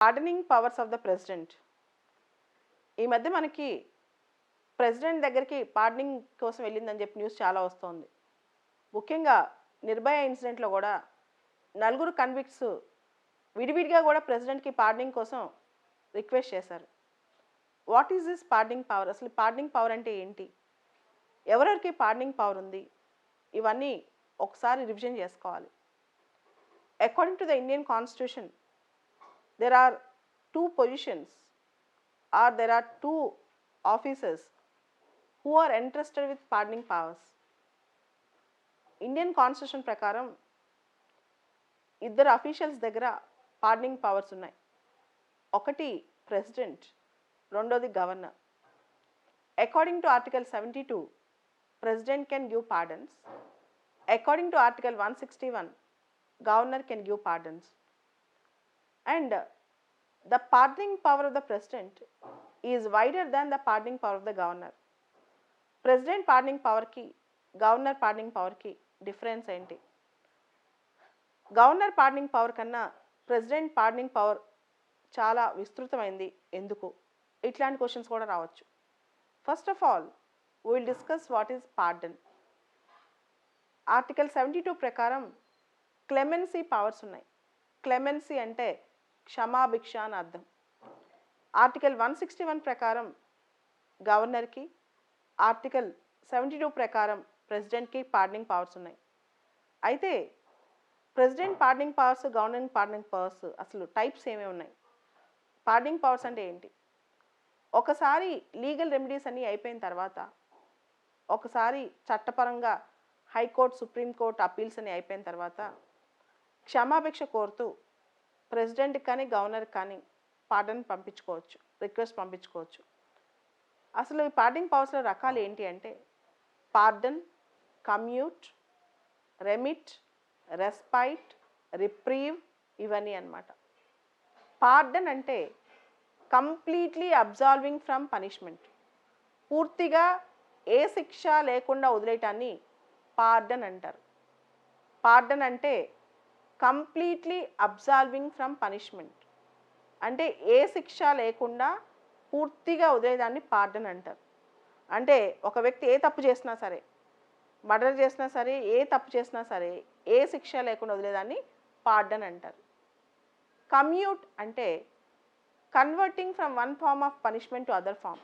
Pardoning powers of the president ఈ మధ్య మనకి ప్రెసిడెంట్ దగ్గరికి పార్డనింగ్ కోసం వెళ్ళిందని చెప్పి న్యూస్ చాలా వస్తుంది. ముఖ్యంగా నిర్భయ ఇన్సిడెంట్లో కూడా నలుగురు కన్విక్ట్స్ విడివిడిగా కూడా ప్రెసిడెంట్కి పార్డనింగ్ కోసం రిక్వెస్ట్ చేశారు. What is this pardoning power అసలు పార్డనింగ్ పవర్ అంటే ఏంటి? ఎవరెవరికి పార్డనింగ్ పవర్ ఉంది? ఇవన్నీ ఒకసారి రివిజన్ చేసుకోవాలి. According to the Indian constitution there are two positions or there are two officers who are entrusted with pardoning powers. Indian constitution ప్రకారం ఇద్దరు అఫీషియల్స్ దగ్గర పార్డనింగ్ పవర్స్ ఉన్నాయి ఒకటి ప్రెసిడెంట్ రెండోది governor according to article seventy two president can give pardons according to article one sixty one governor can give pardons and the pardoning power of the president is wider than the pardoning power of the governor president pardoning పవర్కి governor pardoning పవర్కి difference ఏంటి? Governor pardoning power కన్నా president pardoning power చాలా విస్తృతమైంది. ఎందుకు? ఇట్లాంటి questions కూడా రావచ్చు. First of all will discuss what is pardon article seventy two ప్రకారం క్లెమెన్సీ పవర్స్ ఉన్నాయి. క్లెమెన్సీ అంటే క్షమాభిక్ష అని అర్థం. ఆర్టికల్ వన్ సిక్స్టీ వన్ ప్రకారం గవర్నర్కి ఆర్టికల్ సెవెంటీ టూ ప్రకారం ప్రెసిడెంట్కి పార్డనింగ్ పవర్స్ ఉన్నాయి. అయితే president pardoning powers governor pardoning powers అసలు టైప్స్ ఏమేమి ఉన్నాయి? పార్డనింగ్ పవర్స్ అంటే ఏంటి? ఒకసారి లీగల్ రెమెడీస్ అన్నీ అయిపోయిన తర్వాత ఒకసారి చట్టపరంగా హైకోర్టు సుప్రీంకోర్టు అప్పీల్స్ అని అయిపోయిన తర్వాత క్షమాభిక్ష కోరుతూ ప్రెసిడెంట్ కానీ గవర్నర్ కానీ పార్డన్ పంపించుకోవచ్చు రిక్వెస్ట్ పంపించుకోవచ్చు. అసలు ఈ పార్డింగ్ పవర్స్లో రకాలు ఏంటి అంటే pardon commute remit respite reprieve ఇవన్నీ అన్నమాట. పార్డన్ అంటే కంప్లీట్లీ అబ్జాల్వింగ్ ఫ్రమ్ పనిష్మెంట్. పూర్తిగా ఏ శిక్ష లేకుండా వదిలేయటాన్ని పార్డన్ అంటారు. పార్డన్ అంటే కంప్లీట్లీ అబ్జాల్వింగ్ ఫ్రమ్ పనిష్మెంట్. అంటే ఏ శిక్ష లేకుండా పూర్తిగా వదిలేదాన్ని పార్డన్ అంటారు. అంటే ఒక వ్యక్తి ఏ తప్పు చేసినా సరే మర్డర్ చేసినా సరే ఏ తప్పు చేసినా సరే ఏ శిక్ష లేకుండా వదిలేదాన్ని పార్డన్ అంటారు. కమ్యూట్ అంటే converting from one form of punishment to other form.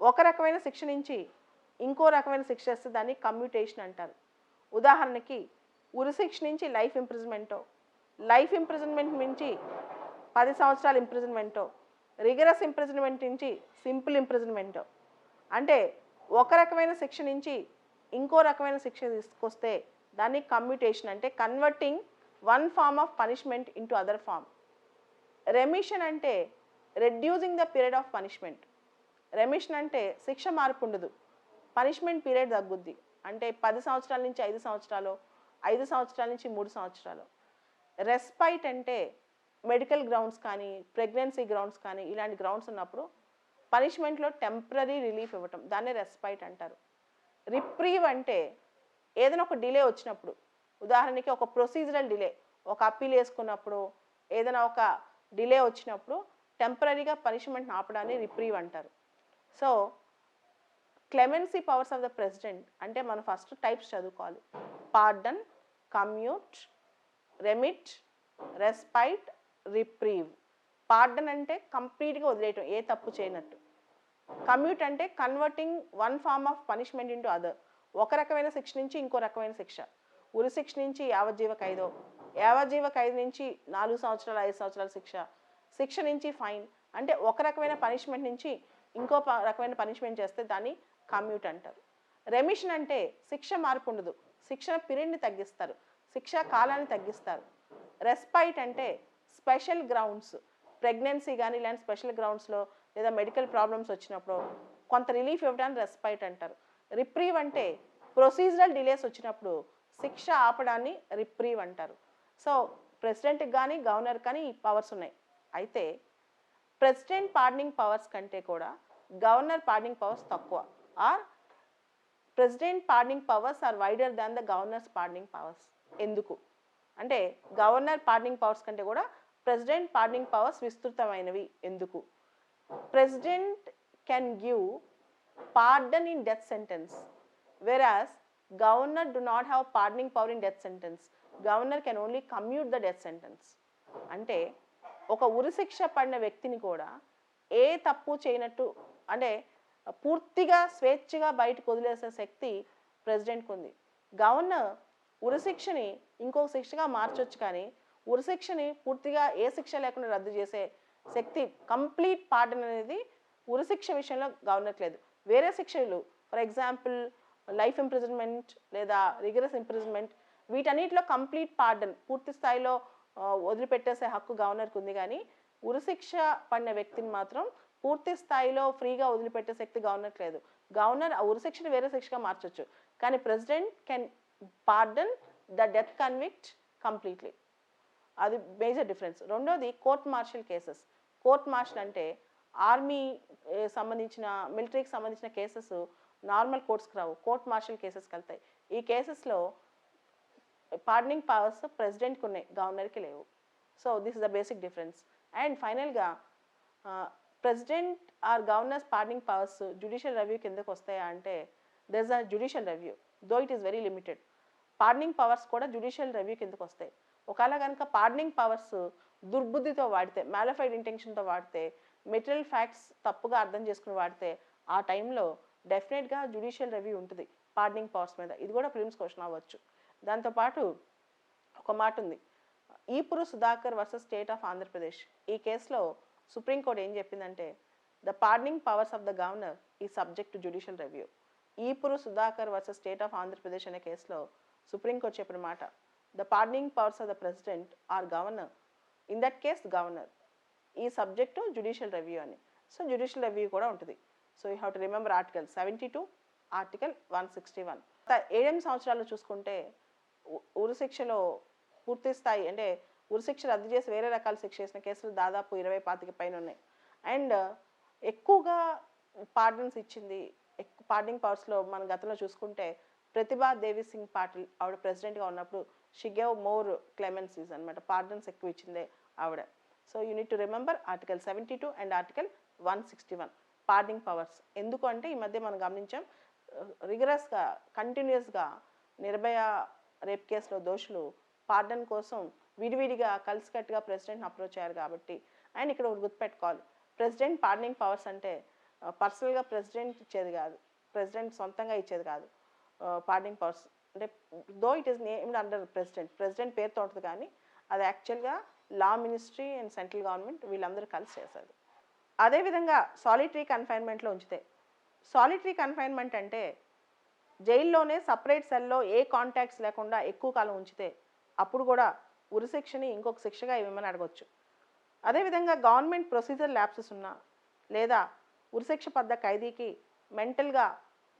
ఒక రకమైన శిక్ష నుంచి ఇంకో రకమైన శిక్ష చేస్తే దాన్ని కమ్యూటేషన్ అంటారు. ఉదాహరణకి ఉరిశిక్ష నుంచి లైఫ్ ఇంప్రిజన్మెంటో లైఫ్ ఇంప్రిజన్మెంట్ నుంచి పది సంవత్సరాల ఇంప్రిజన్మెంటో రిగరస్ ఇంప్రిజన్మెంట్ నుంచి సింపుల్ ఇంప్రిజన్మెంటో అంటే ఒక రకమైన శిక్ష నుంచి ఇంకో రకమైన శిక్ష తీసుకొస్తే దాన్ని కమ్యూటేషన్ అంటే converting one form of punishment into other form remission అంటే reducing the period of punishment remission అంటే శిక్ష మార్పు ఉండదు. పనిష్మెంట్ పీరియడ్ తగ్గుద్ది. అంటే పది సంవత్సరాల నుంచి ఐదు సంవత్సరాలు ఐదు సంవత్సరాల నుంచి మూడు సంవత్సరాలు. రెస్పైట్ అంటే మెడికల్ గ్రౌండ్స్ కానీ ప్రెగ్నెన్సీ గ్రౌండ్స్ కానీ ఇలాంటి గ్రౌండ్స్ ఉన్నప్పుడు పనిష్మెంట్లో టెంపరీ రిలీఫ్ ఇవ్వటం దాన్నే రెస్పైట్ అంటారు. రిప్రీవ్ అంటే ఏదైనా ఒక డిలే వచ్చినప్పుడు ఉదాహరణకి ఒక ప్రొసీజరల్ డిలే ఒక అప్పీల్ వేసుకున్నప్పుడు ఏదైనా ఒక డిలే వచ్చినప్పుడు టెంపరీగా పనిష్మెంట్ ఆపడాన్ని రిప్రీవ్ అంటారు. So clemency powers of the president అంటే మనం ఫస్ట్ టైప్స్ చదువుకోవాలి. Pardon commute remit respite reprieve. Pardon అంటే కంప్లీట్గా వదిలేయటం ఏ తప్పు చేయనట్టు. కమ్యూట్ అంటే converting one form of punishment into other. ఒక రకమైన శిక్ష నుంచి ఇంకో రకమైన శిక్ష. ఉరి శిక్ష నుంచి యావజ్జీవ ఖైదో యావజ్జీవ ఖైదు నుంచి నాలుగు సంవత్సరాలు ఐదు సంవత్సరాల శిక్ష. శిక్ష నుంచి ఫైన్. అంటే ఒక రకమైన పనిష్మెంట్ నుంచి ఇంకో ప- రకమైన పనిష్మెంట్ చేస్తే దాన్ని కమ్యూట్ అంటారు. రెమిషన్ అంటే శిక్ష మార్పు ఉండదు. శిక్షణ పీరియడ్ని తగ్గిస్తారు. శిక్షా కాలాన్ని తగ్గిస్తారు. రెస్పైట్ అంటే స్పెషల్ గ్రౌండ్స్ ప్రెగ్నెన్సీ కానీ ఇలాంటి స్పెషల్ గ్రౌండ్స్లో లేదా మెడికల్ ప్రాబ్లమ్స్ వచ్చినప్పుడు కొంత రిలీఫ్ ఇవ్వడానికి రెస్పైట్ అంటారు. రిప్రీవ్ అంటే ప్రొసీజరల్ డిలేస్ వచ్చినప్పుడు శిక్ష ఆపడాన్ని రిప్రీవ్ అంటారు. సో ప్రెసిడెంట్కి కానీ గవర్నర్ కానీ ఈ పవర్స్ ఉన్నాయి. అయితే ప్రెసిడెంట్ పార్డనింగ్ పవర్స్ కంటే కూడా గవర్నర్ పార్డనింగ్ పవర్స్ తక్కువ. Or president pardoning powers are wider than the governor's pardoning powers. ఎందుకు? అంటే గవర్నర్ పార్డనింగ్ పవర్స్ కంటే కూడా ప్రెసిడెంట్ పార్డనింగ్ పవర్స్ విస్తృతమైనవి. ఎందుకు? President can give pardon in death sentence where whereas governor do not have pardoning power in death sentence. Governor can only commute the death sentence. అంటే ఒక ఉరిశిక్ష పడిన వ్యక్తిని కూడా ఏ తప్పు చేయనట్టు అంటే పూర్తిగా స్వేచ్ఛగా బయటకు వదిలేసే శక్తి ప్రెసిడెంట్కి ఉంది. గవర్నర్ ఉరిశిక్షని ఇంకొక శిక్షగా మార్చొచ్చు కానీ ఉరిశిక్షని పూర్తిగా ఏ శిక్ష లేకుండా రద్దు చేసే శక్తి కంప్లీట్ పార్డన్ అనేది ఉరిశిక్ష విషయంలో గవర్నర్కి లేదు వేరే శిక్షలు ఫర్ ఎగ్జాంపుల్ లైఫ్ ఇంప్రిజన్మెంట్ లేదా రిగరస్ ఇంప్రిజన్మెంట్ వీటన్నిటిలో కంప్లీట్ పార్డన్ పూర్తి స్థాయిలో వదిలిపెట్టేసే హక్కు గవర్నర్కి ఉంది కానీ ఉరిశిక్ష పడిన వ్యక్తిని మాత్రం పూర్తి స్థాయిలో ఫ్రీగా వదిలిపెట్టే శక్తి గవర్నర్కి లేదు. గవర్నర్ ఆ ఉరిశిక్షను వేరే శిక్షగా మార్చొచ్చు. కానీ president can pardon the death convict completely అది మేజర్ డిఫరెన్స్ రెండోది court martial cases court martial అంటే ఆర్మీ సంబంధించిన మిలిటరీకి సంబంధించిన కేసెస్ నార్మల్ కోర్ట్స్కి రావు. కోర్ట్ మార్షల్ కేసెస్కి వెళ్తాయి. ఈ కేసెస్లో పార్డనింగ్ పవర్స్ ప్రెసిడెంట్కి ఉన్నాయి గవర్నర్కి లేవు. So this is the basic difference and ఫైనల్గా president or governors pardoning powers judicial review కిందకు వస్తాయా అంటే there is a judicial review though it is very limited pardoning powers కూడా జుడిషియల్ రివ్యూ కిందకు వస్తాయి. ఒకవేళ కనుక పార్డనింగ్ పవర్స్ దుర్బుద్ధితో వాడితే మ్యాలఫైడ్ ఇంటెన్షన్తో వాడితే మెటీరియల్ ఫ్యాక్ట్స్ తప్పుగా అర్థం చేసుకుని వాడితే ఆ టైంలో డెఫినెట్గా జ్యుడిషియల్ రివ్యూ ఉంటుంది పార్డనింగ్ పవర్స్ మీద. ఇది కూడా ప్రిలిమ్స్ క్వశ్చన్ అవ్వచ్చు. దాంతోపాటు ఒక మాట ఉంది. Epuru Sudhakar versus state of Andhra Pradesh ఈ కేసులో సుప్రీంకోర్టు ఏం చెప్పిందంటే the pardoning powers of the governor is subject to judicial review. Epuru Sudhakar versus state of Andhra Pradesh అనే కేసులో సుప్రీంకోర్టు చెప్పిన మాట the pardoning powers of the president or governor in that case governor is subject judicial review అని. So judicial review కూడా ఉంటుంది. So you have to remember article seventy two article one sixty one ఏడెనిమిది సంవత్సరాలు చూసుకుంటే ఉ- ఉరిశిక్షలో పూర్తి స్థాయి అంటే ఉరిశిక్ష రద్దు చేసి వేరే రకాల శిక్ష చేసిన కేసులు దాదాపు ఇరవై పాతిక పైన ఉన్నాయి. అండ్ ఎక్కువగా పార్డన్స్ ఇచ్చింది ఎక్కువ పార్డింగ్ పవర్స్లో మన గతంలో చూసుకుంటే ప్రతిభా దేవి సింగ్ పాటిల్ ఆవిడ ప్రెసిడెంట్గా ఉన్నప్పుడు షీ గేవ్ మోర్ క్లెమెన్సీస్ అనమాట పార్డన్స్ ఎక్కువ ఇచ్చిందే ఆవిడ. So you need to remember article seventy two and article one sixty one pardoning powers ఎందుకు అంటే ఈ మధ్య మనం గమనించాం uh, రిగరస్గా కంటిన్యూస్గా నిర్భయ రేప్ కేసులో దోషులు పార్డన్ కోసం విడివిడిగా కలిసికట్టుగా ప్రెసిడెంట్ని అప్రోచ్ అయ్యారు కాబట్టి. అండ్ ఇక్కడ ఒకటి గుర్తుపెట్టుకోవాలి. ప్రెసిడెంట్ పార్డనింగ్ పవర్స్ అంటే uh, పర్సనల్గా ప్రెసిడెంట్ ఇచ్చేది కాదు. ప్రెసిడెంట్ సొంతంగా ఇచ్చేది కాదు. పార్డింగ్ పవర్స్ అంటే though it is named under president president పేరుతో ఉంటుంది కానీ అది యాక్చువల్గా law ministry and central government వీళ్ళందరూ కలిసి చేసేది అదేవిధంగా సాలిటరీ కన్ఫైన్మెంట్లో ఉంచితే సాలిటరీ కన్ఫైన్మెంట్ అంటే జైల్లోనే సపరేట్ సెల్లో ఏ కాంటాక్ట్స్ లేకుండా ఎక్కువ కాలం ఉంచితే అప్పుడు కూడా ఉరిశిక్షని ఇంకొక శిక్షగా ఇవ్వమని అడగొచ్చు. అదేవిధంగా గవర్నమెంట్ ప్రొసీజర్ ల్యాప్సెస్ ఉన్నా లేదా ఉరిశిక్ష పద్ద ఖైదీకి మెంటల్గా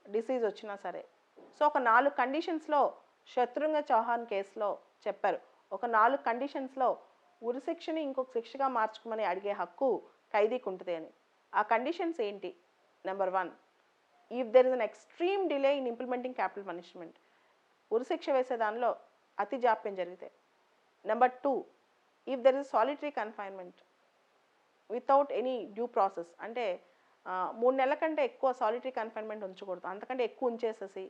డిసీజ్ వచ్చినా సరే సో ఒక నాలుగు కండిషన్స్లో శత్రుఘ్న చౌహాన్ కేసులో చెప్పారు. ఒక నాలుగు కండిషన్స్లో ఉరిశిక్షని ఇంకొక శిక్షగా మార్చుకోమని అడిగే హక్కు ఖైదీకి ఉంటుంది అని. ఆ కండిషన్స్ ఏంటి? Number one if there is an extreme delay in implementing capital punishment ఉరిశిక్ష వేసే దానిలో అతి జాప్యం జరిగితే. Number two if there is solitary confinement without any due process అంటే మూడు నెలల కంటే ఎక్కువ సాలిటరీ కన్ఫైన్మెంట్ ఉంచకూడదు. అంతకంటే ఎక్కువ ఉంచేసేసి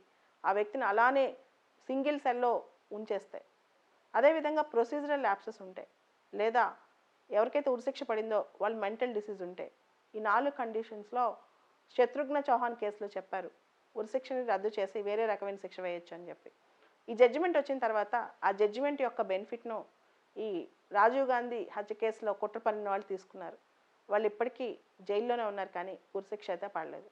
ఆ వ్యక్తిని అలానే సింగిల్ సెల్లో ఉంచేస్తాయి. అదేవిధంగా ప్రొసీజరల్ ల్యాప్సెస్ ఉంటాయి. లేదా ఎవరికైతే ఉరిశిక్ష పడిందో వాళ్ళు మెంటల్ డిసీజ్ ఉంటే ఈ నాలుగు కండిషన్స్లో శత్రుఘ్న చౌహాన్ కేసులో చెప్పారు ఉరిశిక్షని రద్దు చేసి వేరే రకమైన శిక్ష వేయొచ్చు అని చెప్పి. ఈ జడ్జిమెంట్ వచ్చిన తర్వాత ఆ జడ్జిమెంట్ యొక్క బెనిఫిట్ను ఈ రాజీవ్ గాంధీ హత్య కేసులో కుట్ర పన్నిన వాళ్ళు తీసుకున్నారు. వాళ్ళు ఇప్పటికీ జైల్లోనే ఉన్నారు కానీ ఉరిశిక్ష అయితే పడలేదు.